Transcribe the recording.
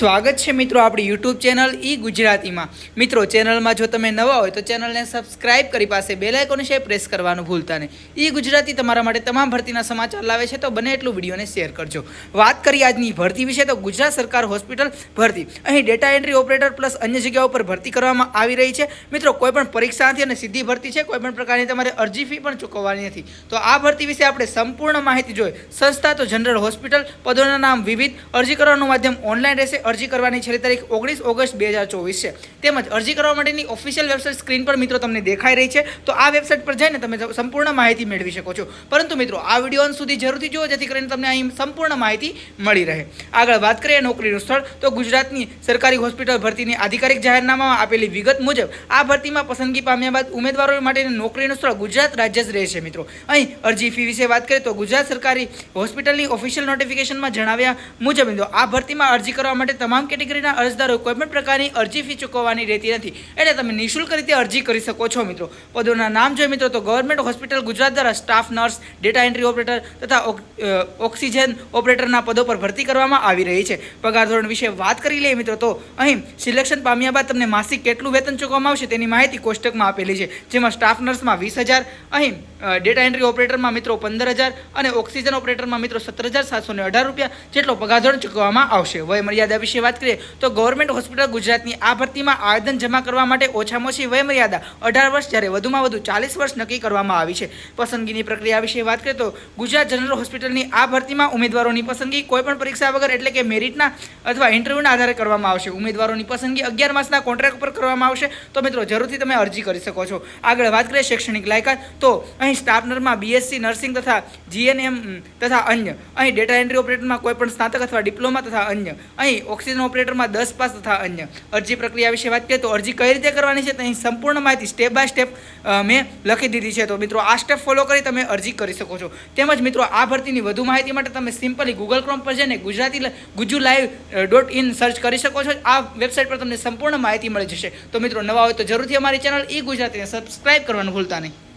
સ્વાગત છે મિત્રો આપણી યુટ્યુબ ચેનલ ઈ ગુજરાતીમાં. મિત્રો, ચેનલમાં જો તમે નવા હોય તો ચેનલને સબસ્ક્રાઇબ કરી પાસે બેલ આઇકોન છે પ્રેસ કરવાનું ભૂલતા નહીં. ઈ ગુજરાતી તમારા માટે તમામ ભરતીના સમાચાર લાવે છે તો બને એટલું વિડીયોને શેર કરજો. વાત કરીએ આજની ભરતી વિશે તો ગુજરાત સરકાર હોસ્પિટલ ભરતી. અહીં ડેટા એન્ટ્રી ઓપરેટર પ્લસ અન્ય જગ્યાઓ પર ભરતી કરવામાં આવી રહી છે. મિત્રો, કોઈ પણ પરીક્ષા નથી અને સીધી ભરતી છે, કોઈ પણ પ્રકારની તમારે અરજી ફી પણ ચૂકવવાની નથી. તો આ ભરતી વિશે આપણે સંપૂર્ણ માહિતી જોઈએ સંસ્થા તો જનરલ હોસ્પિટલ પદોના નામ વિવિધ, અરજી કરવાનું માધ્યમ ઓનલાઈન રહેશે અરજી કરવાની છેલ્લી તારીખ ઓગણીસ ઓગસ્ટ બે હજાર ચોવીસ છે. તેમજ અરજી કરવા માટેની ઓફિશિયલ વેબસાઇટ સ્ક્રીન પર મિત્રો તમને દેખાઈ રહી છે. તો આ વેબસાઇટ પર જઈને તમે સંપૂર્ણ માહિતી મેળવી શકો છો. પરંતુ મિત્રો, આ વીડિયો અંત સુધી જરૂરથી જુઓ, જેથી કરીને તમને અહીં સંપૂર્ણ માહિતી મળી રહે. આગળ વાત કરીએ નોકરીનું સ્થળ, તો ગુજરાતની સરકારી હોસ્પિટલ ભરતીની આધિકારિક જાહેરનામામાં આપેલી વિગત મુજબ, આ ભરતીમાં પસંદગી પામ્યા બાદ ઉમેદવારો માટેની નોકરીનું સ્થળ ગુજરાત રાજ્ય જ રહેશે, મિત્રો. અહીં અરજી ફી વિશે વાત કરીએ, તો ગુજરાત સરકારી હોસ્પિટલની ઓફિશિયલ નોટિફિકેશનમાં જણાવ્યા મુજબ, મિત્રો, આ ભરતીમાં અરજી કરવા માટે તમામ કેટેગરીના અરજદારો કોઈપણ પ્રકારની અરજી ફી ચૂકવવાની રહેતી નથી. એટલે તમે નિઃશુલ્ક રીતે અરજી કરી શકો છો મિત્રો. પદોના નામ જોઈએ મિત્રો તો ગવર્મેન્ટ હોસ્પિટલ ગુજરાત દ્વારા staff nurse, data entry operator તથા ઓક્સિજન ઓપરેટરના પદો પર ભરતી કરવામાં આવી રહી છે. પગાર ધોરણ વિશે વાત કરી લઈએ મિત્રો તો અહીં સિલેક્શન પામ્યા બાદ તમને માસિક કેટલું વેતન ચૂકવવામાં આવશે તેની માહિતી કોષ્ટકમાં આપેલી છે. જેમાં સ્ટાફ નર્સમાં વીસ હજાર, અહીં ડેટા એન્ટ્રી ઓપરેટરમાં મિત્રો પંદર હજાર અને ઓક્સિજન ઓપરેટરમાં મિત્રો સત્તર હજાર સાતસો અઢાર રૂપિયા જેટલો પગાર ધોરણ ચૂકવવામાં આવશે. વય મર્યાદા વિશે વાત કરીએ, તો ગવર્મેન્ટ હોસ્પિટલ ગુજરાતની આ ભરતીમાં આવેદન જમા કરવા માટે ઓછામાં ઓછી વયમર્યાદા અઢાર વર્ષ જ્યારે વધુમાં વધુ ચાલીસ વર્ષ નક્કી કરવામાં આવી છે. પસંદગીની પ્રક્રિયા વિશે વાત કરીએ તો ગુજરાત જનરલ હોસ્પિટલની આ ભરતીમાં ઉમેદવારોની પસંદગી કોઈપણ પરીક્ષા વગર એટલે કે મેરિટના અથવા ઇન્ટરવ્યૂના આધારે કરવામાં આવશે. ઉમેદવારોની પસંદગી અગિયાર માસના કોન્ટ્રાક્ટ પર કરવામાં આવશે. તો મિત્રો, જરૂરથી તમે અરજી કરી શકો છો. આગળ વાત કરીએ શૈક્ષણિક લાયકાત. તો અહીં સ્ટાફનરમાં બીએસસી નર્સિંગ તથા જીએનએમ તથા અન્ય. અહીં ડેટા એન્ટ્રી ઓપરેટરમાં કોઈપણ સ્નાતક અથવા ડિપ્લોમા તથા અન્ય. અહીં ઓક્સિજન ઓપરેટરમાં દસ પાસ તથા અન્ય. અરજી પ્રક્રિયા વિશે વાત કરીએ તો અરજી કઈ રીતે કરવાની છે તો અહીં સંપૂર્ણ માહિતી સ્ટેપ બાય સ્ટેપ મેં લખી દીધી છે. તો મિત્રો આ સ્ટેપ ફોલો કરી તમે અરજી કરી શકો છો. તેમજ મિત્રો આ ભરતીની વધુ માહિતી માટે તમે સિમ્પલી ગૂગલ ક્રોમ પર જઈને Gujarati Guju live dot in search કરી શકો છો. આ વેબસાઇટ પર તમને સંપૂર્ણ માહિતી મળી જશે. તો મિત્રો નવા હોય તો જરૂરથી અમારી ચેનલ ઈ ગુજરાતીને સબસ્ક્રાઇબ કરવાનું ભૂલતા નહીં.